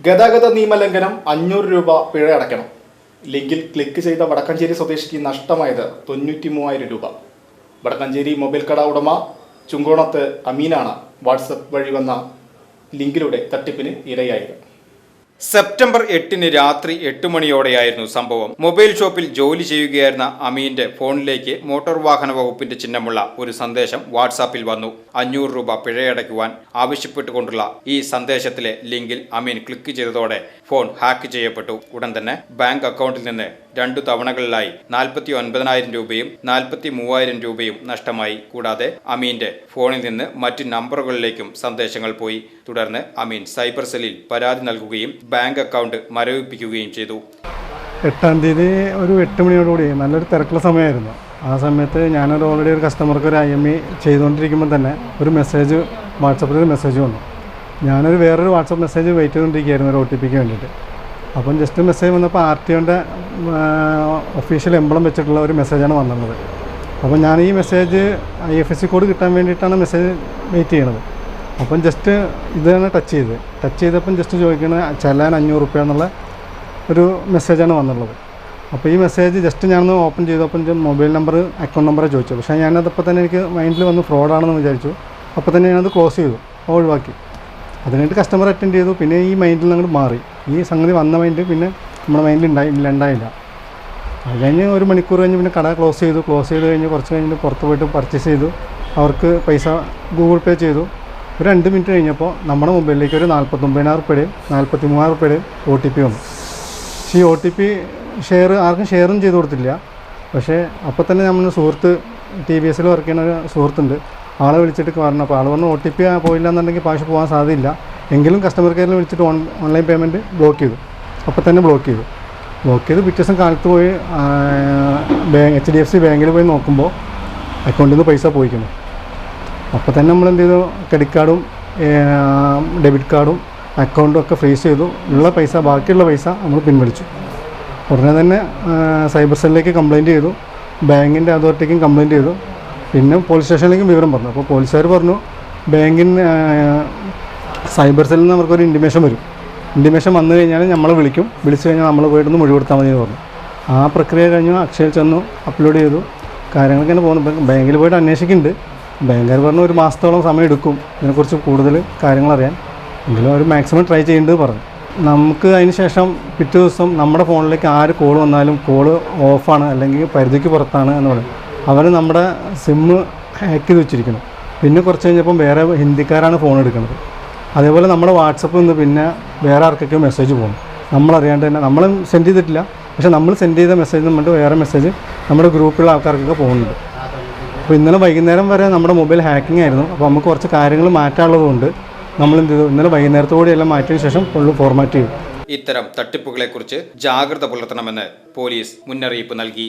ഗതാഗത നിയമലംഘനം അഞ്ഞൂറ് രൂപ പിഴ അടയ്ക്കണം. ലിങ്കിൽ ക്ലിക്ക് ചെയ്ത വടക്കഞ്ചേരി സ്വദേശിക്ക് നഷ്ടമായത് തൊണ്ണൂറ്റി മൂവായിരം രൂപ. വടക്കഞ്ചേരി മൊബൈൽ കട ഉടമ ചുങ്കോണത്ത് അമീനാണ് വാട്സപ്പ് വഴി വന്ന ലിങ്കിലൂടെ തട്ടിപ്പിന് ഇരയായത്. സെപ്റ്റംബർ എട്ടിന് രാത്രി എട്ട് മണിയോടെയായിരുന്നു സംഭവം. മൊബൈൽ ഷോപ്പിൽ ജോലി ചെയ്യുകയായിരുന്ന അമീന്റെ ഫോണിലേക്ക് മോട്ടോർ വാഹന വകുപ്പിന്റെ ചിഹ്നമുള്ള ഒരു സന്ദേശം വാട്സാപ്പിൽ വന്നു. അഞ്ഞൂറ് രൂപ പിഴയടയ്ക്കുവാൻ ആവശ്യപ്പെട്ടുകൊണ്ടുള്ള ഈ സന്ദേശത്തിലെ ലിങ്കിൽ അമീൻ ക്ലിക്ക് ചെയ്തതോടെ ഫോൺ ഹാക്ക് ചെയ്യപ്പെട്ടു. ഉടൻ തന്നെ ബാങ്ക് അക്കൗണ്ടിൽ നിന്ന് രണ്ടു തവണകളിലായി നാൽപ്പത്തി ഒൻപതിനായിരം രൂപയും നാൽപ്പത്തി മൂവായിരം രൂപയും നഷ്ടമായി. കൂടാതെ അമീന്റെ ഫോണിൽ നിന്ന് മറ്റ് നമ്പറുകളിലേക്കും സന്ദേശങ്ങൾ പോയി. തുടർന്ന് അമീൻ സൈബർ സെല്ലിൽ പരാതി നൽകുകയും ബാങ്ക് അക്കൗണ്ട് മരവിപ്പിക്കുകയും ചെയ്തു. എട്ടാം തീയതി ഒരു എട്ട് മണിയോടുകൂടി നല്ലൊരു തിരക്കുള്ള സമയമായിരുന്നു. ആ സമയത്ത് ഞാനൊരു ഓൾറെഡി ഒരു കസ്റ്റമർക്ക് ഒരു ഐ എം ഇ ചെയ്തുകൊണ്ടിരിക്കുമ്പോൾ തന്നെ ഒരു മെസ്സേജ് വാട്സപ്പിൽ ഒരു മെസ്സേജ് വന്നു. ഞാനൊരു വേറൊരു വാട്സപ്പ് മെസ്സേജ് വെയിറ്റ് ചെയ്തുകൊണ്ടിരിക്കുകയായിരുന്നു ഒരു ഒ ടി പിക്ക് വേണ്ടിയിട്ട്. അപ്പം ജസ്റ്റ് മെസ്സേജ് വന്നപ്പോൾ ആർ ടി ഒന്റെ ഒഫീഷ്യൽ എംബ്ലം വെച്ചിട്ടുള്ള ഒരു മെസ്സേജാണ് വന്നത്. അപ്പം ഞാൻ ഈ message I F S C code കിട്ടാൻ വേണ്ടിയിട്ടാണ് മെസ്സേജ് വെയിറ്റ് ചെയ്യണത്. അപ്പം ജസ്റ്റ് ഇതാണ് ടച്ച് ചെയ്ത് ടച്ച് ചെയ്തപ്പം ജസ്റ്റ് ചോദിക്കണ ചെല്ലാൻ അഞ്ഞൂറ് റുപ്യ എന്നുള്ള ഒരു മെസ്സേജാണ് വന്നുള്ളത്. അപ്പോൾ ഈ മെസ്സേജ് ജസ്റ്റ് ഞാനൊന്ന് ഓപ്പൺ ചെയ്തപ്പോൾ എന്റെ മൊബൈൽ നമ്പർ അക്കൗണ്ട് നമ്പറെ ചോദിച്ചു. പക്ഷേ ഞാനതപ്പോൾ തന്നെ എനിക്ക് മൈൻഡിൽ വന്ന് ഫ്രോഡാണെന്ന് വിചാരിച്ചു. അപ്പോൾ തന്നെ ഞാനത് ക്ലോസ് ചെയ്തു. ഒഴിവാക്കി. അത് കഴിഞ്ഞിട്ട് കസ്റ്റമർ അറ്റൻഡ് ചെയ്തു. പിന്നെ ഈ മൈൻഡിൽ നിന്ന് അങ്ങോട്ട് മാറി. ഈ സംഗതി വന്ന മൈൻഡ് പിന്നെ നമ്മുടെ മൈൻഡിൽ ഉണ്ടായില്ല ഉണ്ടായില്ല അത് കഴിഞ്ഞ് ഒരു മണിക്കൂർ കഴിഞ്ഞ് പിന്നെ കട ക്ലോസ് ചെയ്തു. ക്ലോസ് ചെയ്ത് കഴിഞ്ഞ് കുറച്ച് കഴിഞ്ഞ് പുറത്ത് പോയിട്ട് പർച്ചേസ് ചെയ്തു. അവർക്ക് പൈസ ഗൂഗിൾ പേ ചെയ്തു. ഒരു രണ്ട് മിനിറ്റ് കഴിഞ്ഞപ്പോൾ നമ്മുടെ മൊബൈലിലേക്ക് ഒരു നാൽപ്പത്തൊമ്പതിനായിരം റുപ്യയുടെയും നാൽപ്പത്തി മൂവായിരം റുപ്യയുടെയും ഒ ടി പി വന്നു. പക്ഷേ ഈ ഒ ടി പി ഷെയർ ആർക്കും ഷെയറും ചെയ്ത് കൊടുത്തില്ല. പക്ഷേ അപ്പോൾ തന്നെ നമ്മുടെ സുഹൃത്ത് ടി വി എസിൽ വർക്ക് ചെയ്യുന്ന ഒരു സുഹൃത്തുണ്ട്. ആളെ വിളിച്ചിട്ട് പറഞ്ഞു അപ്പോൾ ആൾ പറഞ്ഞു ഒ ടി പി പോയില്ല എന്നുണ്ടെങ്കിൽ പാഷ് പോകാൻ സാധ്യതയില്ല. എങ്കിലും കസ്റ്റമർ കെയറിൽ വിളിച്ചിട്ട് ഓൺ ഓൺലൈൻ പേയ്മെന്റ് ബ്ലോക്ക് ചെയ്തു. അപ്പോൾ തന്നെ ബ്ലോക്ക് ചെയ്തു. ബ്ലോക്ക് ചെയ്ത് പിറ്റേ ദിവസം കാലത്ത് പോയി എച്ച് ഡി എഫ് സി ബാങ്കിൽ പോയി നോക്കുമ്പോൾ അക്കൗണ്ടിൽ നിന്ന് പൈസ പോയിക്കുന്നു. അപ്പോൾ തന്നെ നമ്മൾ എന്ത് ചെയ്തു? ക്രെഡിറ്റ് കാർഡും ഡെബിറ്റ് കാർഡും അക്കൗണ്ടും ഒക്കെ ഫ്രീസ് ചെയ്തു. ഉള്ള പൈസ ബാക്കിയുള്ള പൈസ നമ്മൾ പിൻവലിച്ചു. ഉടനെ തന്നെ സൈബർ സെല്ലിലേക്ക് കംപ്ലയിന്റ് ചെയ്തു. ബാങ്കിന്റെ അതോറിറ്റിക്കും കംപ്ലയിന്റ് ചെയ്തു. പിന്നെ പോലീസ് സ്റ്റേഷനിലേക്കും വിവരം പറഞ്ഞു. അപ്പോൾ പോലീസുകാർ പറഞ്ഞു ബാങ്കിന് സൈബർ സെല്ലിൽ നിന്ന് അവർക്കൊരു ഇന്റിമേഷൻ വരും. ഇന്റിമേഷൻ വന്നു കഴിഞ്ഞാൽ നമ്മളെ വിളിക്കും. വിളിച്ചു കഴിഞ്ഞാൽ നമ്മൾ പോയിട്ടൊന്ന് മൊഴി കൊടുത്താൽ മതി എന്ന് പറഞ്ഞു. ആ പ്രക്രിയ കഴിഞ്ഞു. അക്ഷയയിൽ ചെന്നു അപ്ലോഡ് ചെയ്തു. കാര്യങ്ങളൊക്കെ തന്നെ പോകുന്നു. ബാങ്കിൽ പോയിട്ട് അന്വേഷിക്കുന്നുണ്ട്. ബാങ്കുകാർ പറഞ്ഞു ഒരു മാസത്തോളം സമയം എടുക്കും. ഇതിനെക്കുറിച്ച് കൂടുതൽ കാര്യങ്ങൾ അറിയാൻ. എങ്കിലും അവർ മാക്സിമം ട്രൈ ചെയ്യേണ്ടത് പറഞ്ഞു. നമുക്ക് അതിന് ശേഷം പിറ്റേ ദിവസം നമ്മുടെ ഫോണിലേക്ക് ആര് കോൾ വന്നാലും കോൾ ഓഫാണ് അല്ലെങ്കിൽ പരിധിക്ക് പുറത്താണ് എന്ന് പറയും അവർ നമ്മുടെ സിമ്മ് ഹാക്ക് ചെയ്ത് വെച്ചിരിക്കുന്നു. പിന്നെ കുറച്ച് കഴിഞ്ഞപ്പം വേറെ ഹിന്ദിക്കാരാണ് ഫോൺ എടുക്കുന്നത്. അതേപോലെ നമ്മുടെ വാട്സപ്പിൽ നിന്ന് പിന്നെ വേറെ ആർക്കൊക്കെ മെസ്സേജ് പോകും നമ്മളറിയാണ്ട് തന്നെ നമ്മൾ സെൻഡ് ചെയ്തിട്ടില്ല. പക്ഷെ നമ്മൾ സെൻഡ് ചെയ്ത മെസ്സേജ് നമ്മൾ വേറെ മെസ്സേജ് നമ്മുടെ ഗ്രൂപ്പിലുള്ള ആൾക്കാർക്കൊക്കെ പോകുന്നുണ്ട്. അപ്പോൾ ഇന്നലെ വൈകുന്നേരം വരെ നമ്മുടെ മൊബൈൽ ഹാക്കിംഗ് ആയിരുന്നു. അപ്പോൾ നമുക്ക് കുറച്ച് കാര്യങ്ങൾ മാറ്റാനുള്ളതുകൊണ്ട് നമ്മൾ എന്ത് ചെയ്തു? ഇന്നലെ വൈകുന്നേരത്തോടെ എല്ലാം മാറ്റിയതിന് ശേഷം ഫുള്ള് ഫോർമാറ്റ് ചെയ്തു. ഇത്തരം തട്ടിപ്പുകളെക്കുറിച്ച് ജാഗ്രത പുലർത്തണമെന്ന് പോലീസ് മുന്നറിയിപ്പ് നൽകി.